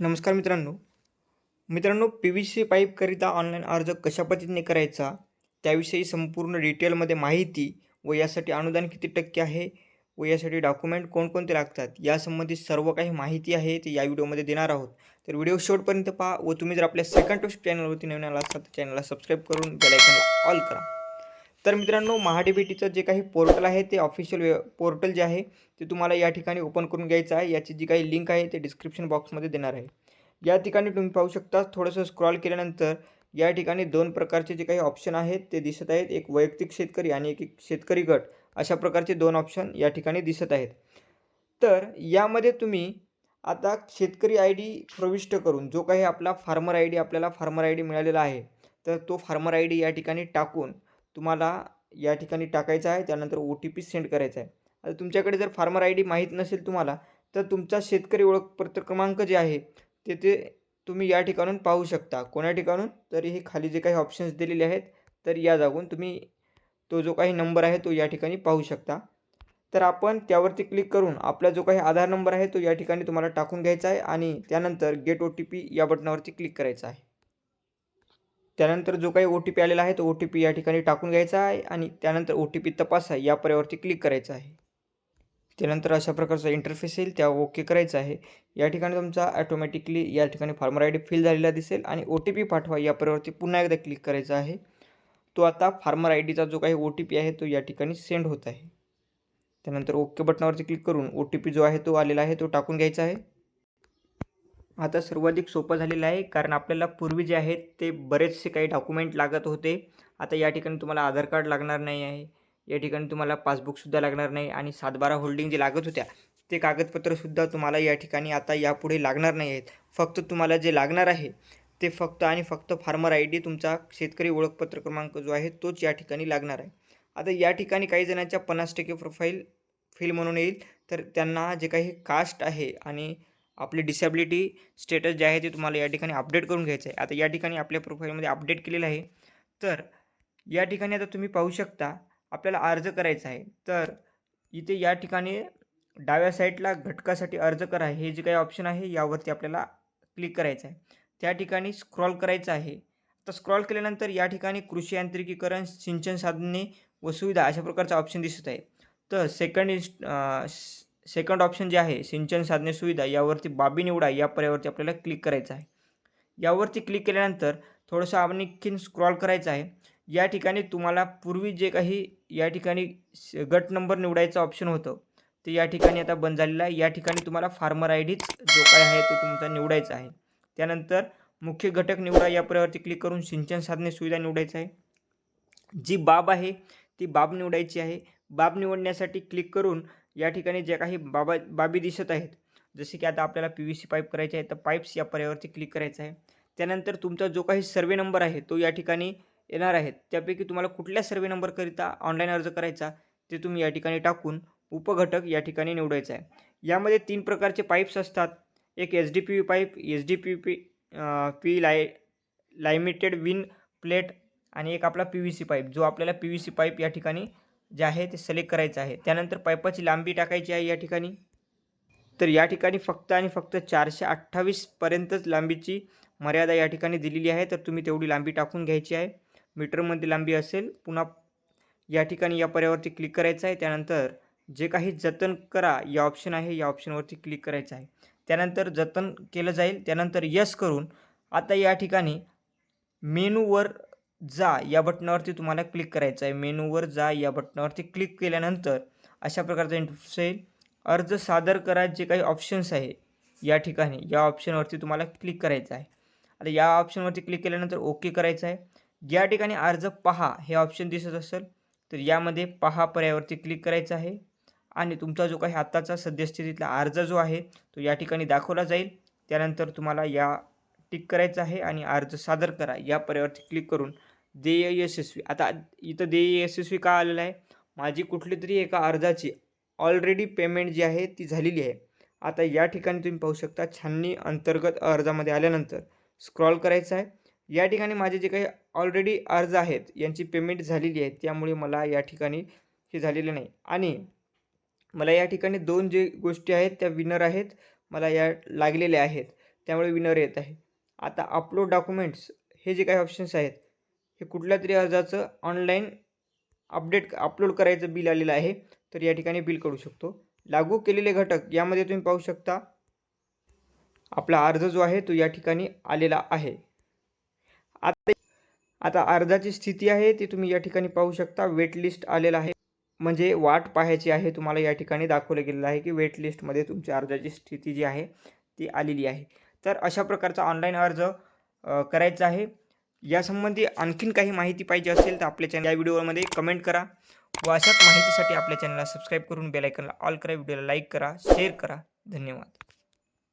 नमस्कार मित्रांनो. मित्रांनो पी व्ही सी पाईपकरिता ऑनलाईन अर्ज कशा पद्धतीने करायचा? त्याविषयी संपूर्ण डिटेलमध्ये माहिती व यासाठी अनुदान किती टक्के आहे व यासाठी डॉक्युमेंट कोणकोणते लागतात? यासंबंधी सर्व काही माहिती आहे ते या व्हिडिओमध्ये देणार आहोत. तर व्हिडिओ शेवटपर्यंत पहा व तुम्ही जर आपल्या सेकंड टॉप चॅनलवरती नवीन आला असाल तर चॅनलला सबस्क्राईब करून बेलायकनला ऑल करा. तर मित्रांनो महाडीबीटीचं जे काही पोर्टल आहे ते ऑफिशियल वे पोर्टल जे आहे ते तुम्हाला या ठिकाणी ओपन करून घ्यायचं आहे. याची जी काही लिंक आहे ते डिस्क्रिप्शन बॉक्समध्ये देणार आहे. या ठिकाणी तुम्ही पाहू शकता थोडंसं स्क्रॉल केल्यानंतर या ठिकाणी दोन प्रकारचे जे काही ऑप्शन आहेत ते दिसत आहेत. एक वैयक्तिक शेतकरी आणि एक एक शेतकरी गट. अशा प्रकारचे दोन ऑप्शन या ठिकाणी दिसत आहेत. तर यामध्ये तुम्ही आता शेतकरी आय डी प्रविष्ट करून जो काही आपला फार्मर आय डी आपल्याला फार्मर आय डी मिळालेला आहे तर तो फार्मर आय डी या ठिकाणी टाकून तुम्हाला या ठिकाणी टाकायचा आहे त्यानंतर ओ टी पी सेंड करायचा आहे. आता तुमच्याकडे जर फार्मर आय डी माहीत नसेल तुम्हाला तर तुमचा शेतकरी ओळखपत्र क्रमांक जे आहे ते ते तुम्ही या ठिकाणून पाहू शकता. कोण्या ठिकाणून? तर हे खाली जे काही ऑप्शन्स दिलेले आहेत तर या जागून तुम्ही तो जो काही नंबर आहे तो या ठिकाणी पाहू शकता. तर आपण त्यावरती क्लिक करून आपला जो काही आधार नंबर आहे तो या ठिकाणी तुम्हाला टाकून घ्यायचा आहे आणि त्यानंतर गेट ओ टी पी या बटनावरती क्लिक करायचं आहे. त्यानंतर जो काही ओ टी पी आलेला आहे तो ओ टी पी या ठिकाणी टाकून घ्यायचा आहे आणि त्यानंतर ओ टी पी तपासा या पर्यावरती क्लिक करायचं आहे. त्यानंतर अशा प्रकारचा इंटरफेस येईल त्या ओके करायचं आहे. या ठिकाणी तुमचा ॲटोमॅटिकली या ठिकाणी फार्मर आय डी फिल झालेला दिसेल आणि ओ टी पी पाठवा या पर्यावरती पुन्हा एकदा क्लिक करायचा आहे. तो आता फार्मर आय डीचा जो काही ओ टी पी आहे तो या ठिकाणी सेंड होत आहे. त्यानंतर ओके बटनावरती क्लिक करून ओ टी पी जो आहे तो आलेला आहे तो टाकून घ्यायचा आहे. आता सर्वाधिक सोपं झालेलं आहे कारण आपल्याला पूर्वी जे आहेत ते बरेचसे काही डॉक्युमेंट लागत होते. आता या ठिकाणी तुम्हाला आधार कार्ड लागणार नाही आहे या ठिकाणी तुम्हाला पासबुकसुद्धा लागणार नाही आणि सातबारा होल्डिंग जे लागत होत्या ते कागदपत्रसुद्धा तुम्हाला या ठिकाणी आता यापुढे लागणार नाही आहेत. फक्त तुम्हाला जे लागणार आहे ते फक्त आणि फक्त फार्मर आय डी तुमचा शेतकरी ओळखपत्र क्रमांक जो आहे तोच या ठिकाणी लागणार आहे. आता या ठिकाणी काही जणांच्या पन्नास टक्के प्रोफाईल फील म्हणून येईल तर त्यांना जे काही कास्ट आहे आणि आपली डिसॅबिलिटी स्टेटस जे आहे ते तुम्हाला या ठिकाणी अपडेट करून घ्यायचं आहे आता या ठिकाणी आपल्या प्रोफाईलमध्ये अपडेट केलेलं आहे. तर या ठिकाणी आता तुम्ही पाहू शकता आपल्याला अर्ज करायचा आहे. तर इथे या ठिकाणी डाव्या साईडला घटकासाठी अर्ज करा. हे जे काही ऑप्शन आहे यावरती आपल्याला क्लिक करायचं आहे त्या ठिकाणी स्क्रॉल करायचं आहे. तर स्क्रॉल केल्यानंतर या ठिकाणी कृषी यांत्रिकीकरण सिंचन साधने व सुविधा अशा प्रकारचा ऑप्शन दिसत आहे. तर सेकंड इन्स्ट सेकंड ऑप्शन जे आहे सिंचन साधने सुविधा यावरती बाबी निवडा या पर्यावरती आपल्याला क्लिक करायचं आहे. यावरती क्लिक केल्यानंतर थोडंसं आणखीन स्क्रॉल करायचं आहे. या ठिकाणी तुम्हाला पूर्वी जे काही या ठिकाणी गट नंबर निवडायचं ऑप्शन होतं ते या ठिकाणी आता बंद झालेलं आहे. या ठिकाणी तुम्हाला फार्मर आय डीच जो काय आहे तो तुमचा निवडायचा आहे. त्यानंतर मुख्य घटक निवडा या पर्यावरती क्लिक करून सिंचन साधने सुविधा निवडायचं आहे. जी बाब आहे ती बाब निवडायची आहे. बाब निवडण्यासाठी क्लिक करून या ठिकाणी ज्या काही बाबा बाबी दिसत आहेत जसे की आता आपल्याला पी व्ही सी पाईप करायचे आहे तर पाईप्स या पर्यावरती क्लिक करायचं आहे. त्यानंतर तुमचा जो काही सर्वे नंबर आहे तो या ठिकाणी येणार आहेत त्यापैकी तुम्हाला कुठल्या सर्वे नंबरकरिता ऑनलाईन अर्ज करायचा ते तुम्ही या ठिकाणी टाकून उपघटक या ठिकाणी निवडायचा आहे. यामध्ये तीन प्रकारचे पाईप्स असतात. एक H D P V pipe H D P P P लाय लायमिटेड विन प्लेट आणि एक आपला पी व्ही सी पाईप जो आपल्याला पी व्ही सी पाईप या ठिकाणी जे आहे ते सिलेक्ट करायचं आहे. त्यानंतर पाईपाची लांबी टाकायची आहे या ठिकाणी. तर या ठिकाणी फक्त आणि फक्त चारशे अठ्ठावीसपर्यंतच लांबीची मर्यादा या ठिकाणी दिलेली आहे. तर तुम्ही तेवढी लांबी टाकून घ्यायची आहे. मीटरमध्ये लांबी असेल पुन्हा या ठिकाणी या पर्यावरती क्लिक करायचं आहे. त्यानंतर जे काही जतन करा या ऑप्शन आहे. या ऑप्शनवरती क्लिक करायचं आहे. त्यानंतर जतन केलं जाईल. त्यानंतर यस करून आता या ठिकाणी मेनूवर जा या बटनावरती तुम्हाला क्लिक करायचं आहे. मेनूवर जा या बटनावरती क्लिक केल्यानंतर अशा प्रकारचा इंटरफेस येईल. अर्ज सादर करा जे काही ऑप्शन्स आहे. या ठिकाणी या ऑप्शनवरती तुम्हाला क्लिक करायचं आहे. आता या ऑप्शनवरती क्लिक केल्यानंतर ओके करायचं आहे. या ठिकाणी अर्ज पहा हे ऑप्शन दिसत असेल तर यामध्ये पहा पर्यावरती क्लिक करायचं आहे. आणि तुमचा जो काही आत्ताचा सद्यस्थितीतला अर्ज जो आहे तो या ठिकाणी दाखवला जाईल. त्यानंतर तुम्हाला या टिक करायचं आहे आणि अर्ज सादर करा. या पर्यावरती क्लिक करून देय यशस्वी आता इथं देय यशस्वी का आलेलं आहे? माझी कुठली तरी एका अर्जाची ऑलरेडी पेमेंट जी आहे ती झालेली आहे. आता या ठिकाणी तुम्ही पाहू शकता छाननी अंतर्गत अर्जामध्ये आल्यानंतर स्क्रॉल करायचं आहे. या ठिकाणी माझे जे काही ऑलरेडी अर्ज आहेत यांची पेमेंट झालेली आहे त्यामुळे मला या ठिकाणी हे झालेलं नाही. आणि मला या ठिकाणी दोन जे गोष्टी आहेत त्या विनर आहेत मला या लागलेल्या आहेत. त्यामुळे विनर येत आहे. आता अपलोड डॉक्युमेंट्स हे जे काही ऑप्शन्स आहेत हे कुठल्या तरी अर्जाचं ऑनलाईन अपडेट अपलोड करायचं बिल आलेलं आहे तर या ठिकाणी बिल करू शकतो. लागू केलेले घटक यामध्ये तुम्ही पाहू शकता आपला अर्ज जो आहे तो या ठिकाणी आलेला आहे. आता आता अर्जाची स्थिती आहे ती तुम्ही या ठिकाणी पाहू शकता वेट लिस्ट आलेला आहे. म्हणजे वाट पाहायची आहे तुम्हाला या ठिकाणी दाखवलं गेलेलं आहे की वेट लिस्टमध्ये तुमच्या अर्जाची स्थिती जी आहे ती आलेली आहे. तर अशा प्रकारचा ऑनलाईन अर्ज करायचा आहे. यासंबंधी आणखीन काही माहिती पाहिजे असेल तर आपल्या चॅनल या व्हिडिओमध्ये कमेंट करा व अशाच माहितीसाठी आपल्या चॅनलला सबस्क्राईब करून बेलायकनला ऑल करा. व्हिडिओला लाईक करा शेअर करा. धन्यवाद.